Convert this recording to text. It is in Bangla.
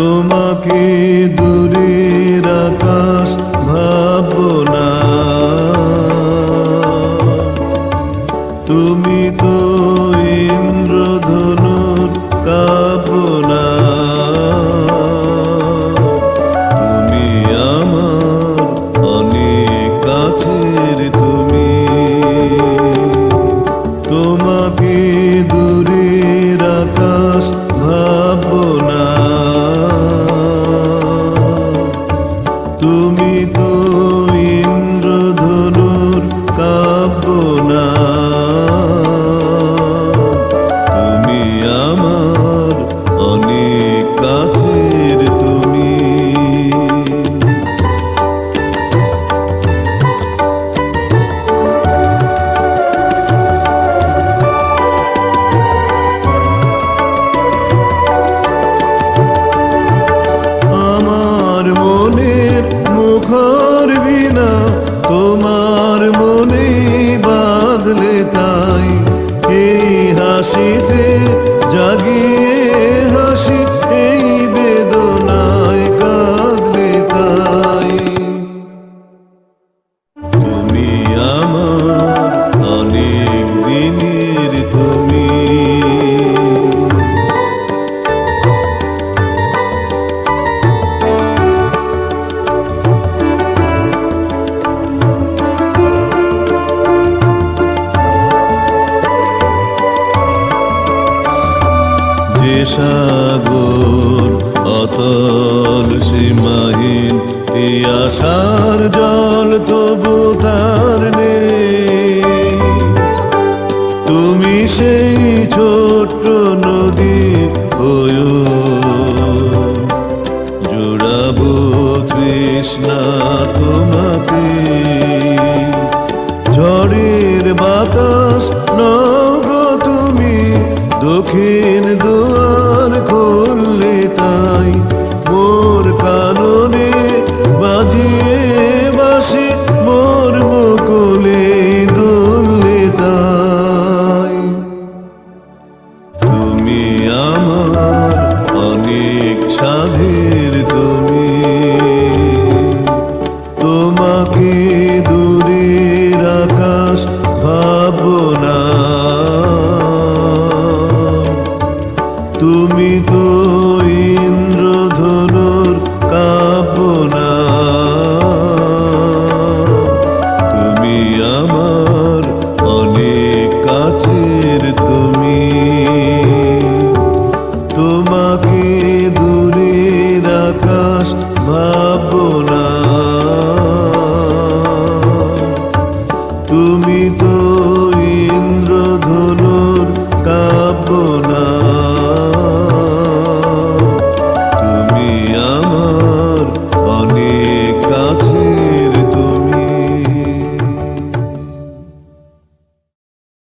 তোমাকে দূরের আকাশ ভাবনা হাসিতে জাগিয়ে হাসি এই বেদনায় কাঁদলে তাই। তুমি আমার অনেক দিনের তুমি সাগর, অতল সীমাহীন আশার জল তবু তার তুমি সেই ছোট্ট নদী হয়ো। জোড়াবো তৃষ্ণা তোমাকে। ঝড়ের বাতাস, নগো তুমি দক্ষিণ দুয়ার। খোঁজ তুমি তো